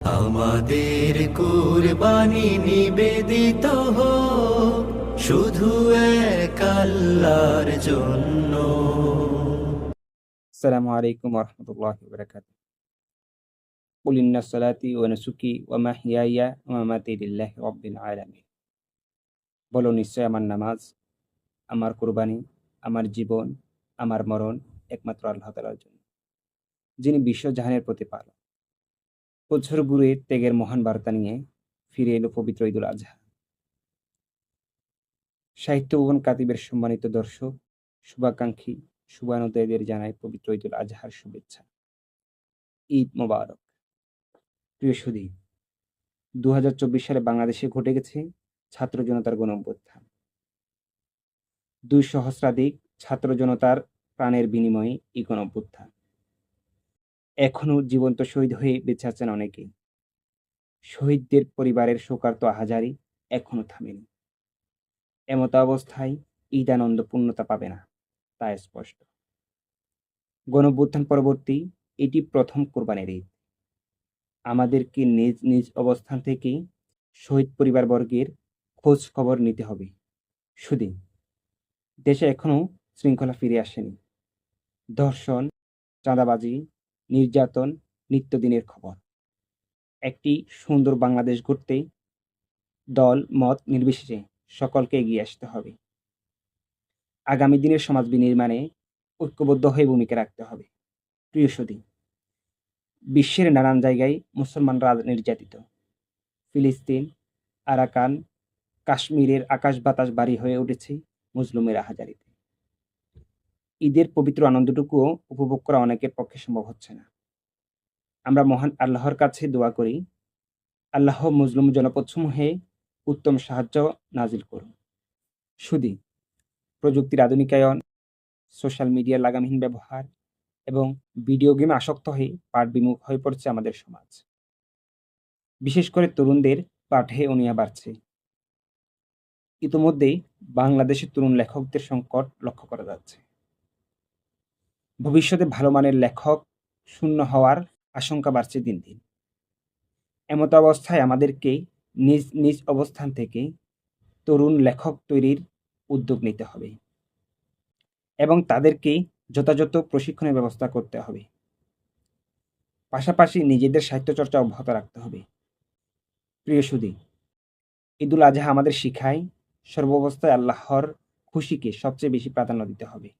আমাদের কুরবানি নিবেদিত হোক শুধু এক আল্লাহর জন্য السلام عليكم ورحمة الله وبركاته قل إن صلاتي ونسكي ومحياي ومماتي لله رب العالمين বলো নিশ্চয় আমার নামাজ আমার কুরবানি আমার জীবন আমার মরণ একমাত্র আল্লাহ তালার জন্য যিনি বিশ্বজাহানের প্রতিপালক বছর ঘুরে ত্যাগের মহান বার্তা নিয়ে ফিরে এলো পবিত্র ঈদুল আজহা। সাহিত্য ভবন কাতিবের সম্মানিত দর্শক, শুভাকাঙ্ক্ষী শুভানুদয়দের জানায় পবিত্র ঈদুল আজহার শুভেচ্ছা। ঈদ মোবারক। প্রিয় সুদী দু সালে বাংলাদেশে ঘটে গেছে ছাত্র জনতার গণ অভ্যুত্থান দুই সহস্রাধিক ছাত্র জনতার প্রাণের বিনিময়ে এই গণ অভ্যুত্থান এখনও জীবন্ত শহীদ হয়ে বেঁচে আছেন অনেকেই। শহীদদের পরিবারের শোকার্ত আহাজারি এখনও থামেনি। এমত অবস্থায় ঈদ আনন্দ পূর্ণতা পাবে না, তা স্পষ্ট। গণভ্যুত্থান পরবর্তী এটি প্রথম কোরবানির ঈদ। আমাদেরকে নিজ নিজ অবস্থান থেকে শহীদ পরিবারবর্গের খোঁজ খবর নিতে হবে। শুধু দেশে এখনও শৃঙ্খলা ফিরে আসেনি। ধর্ষণ, চাঁদাবাজি নির্যাতন, নিত্যদিনের খবর। একটি সুন্দর বাংলাদেশ গড়তে দল, মত নির্বিশেষে সকলকে এগিয়ে আসতে হবে। আগামী দিনের সমাজ বিনির্মাণে ঐক্যবদ্ধ হয়ে ভূমিকা রাখতে হবে। প্রিয় সুদী, বিশ্বের নানান জায়গায় মুসলমানরা নির্যাতিত। ফিলিস্তিন, আরাকান, কাশ্মীরের আকাশ বাতাস বাড়ি হয়ে উঠেছে মুসলিমের আহাজারিতে। ঈদের পবিত্র আনন্দটুকুও উপভোগ করা অনেকের পক্ষে সম্ভব হচ্ছে না। আমরা মহান আল্লাহর কাছে দোয়া করি, আল্লাহ মুসলিম জনপদসমূহে উত্তম সাহায্য নাজিল করুন। শুধু প্রযুক্তির আধুনিকায়ন, সোশ্যাল মিডিয়ার লাগামহীন ব্যবহার এবং ভিডিও গেমে আসক্ত হয়ে পাঠ বিমুখ হয়ে পড়ছে আমাদের সমাজ। বিশেষ করে তরুণদের পাঠে অনিয়া বাড়ছে। ইতোমধ্যেই বাংলাদেশের তরুণ লেখকদের সংকট লক্ষ্য করা যাচ্ছে। ভবিষ্যতে ভালো মানের লেখক শূন্য হওয়ার আশঙ্কা বাড়ছে দিন দিন। এমত অবস্থায় আমাদেরকে নিজ নিজ অবস্থান থেকে তরুণ লেখক তৈরির উদ্যোগ নিতে হবে এবং তাদেরকে যথাযথ প্রশিক্ষণের ব্যবস্থা করতে হবে। পাশাপাশি নিজেদের সাহিত্যচর্চা অব্যাহত রাখতে হবে। প্রিয় সুদী, ঈদুল আজহা আমাদের শিখায় সর্বাবস্থায় আল্লাহর খুশিকে সবচেয়ে বেশি প্রাধান্য দিতে হবে।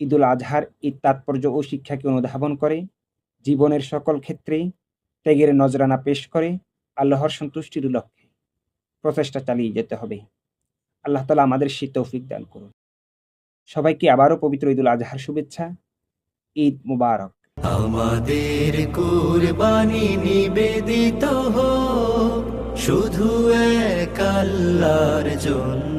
ঈদুল আজহার ঈদ তাৎপর্য ও শিক্ষাকে অনুধাবন করে, জীবনের সকল ক্ষেত্রে ত্যাগের নজরানা পেশ করে, আল্লাহর সন্তুষ্টির লক্ষ্যে প্রচেষ্টা চালিয়ে যেতে হবে। আল্লাহ তালা আমাদের সে তৌফিক দান করুন। সবাইকে আবারও পবিত্র ঈদুল আজহার শুভেচ্ছা। ঈদ মুবারক। আমাদের কুরবানি নিবেদিত হোক, শুধু এক আল্লাহর জন্য।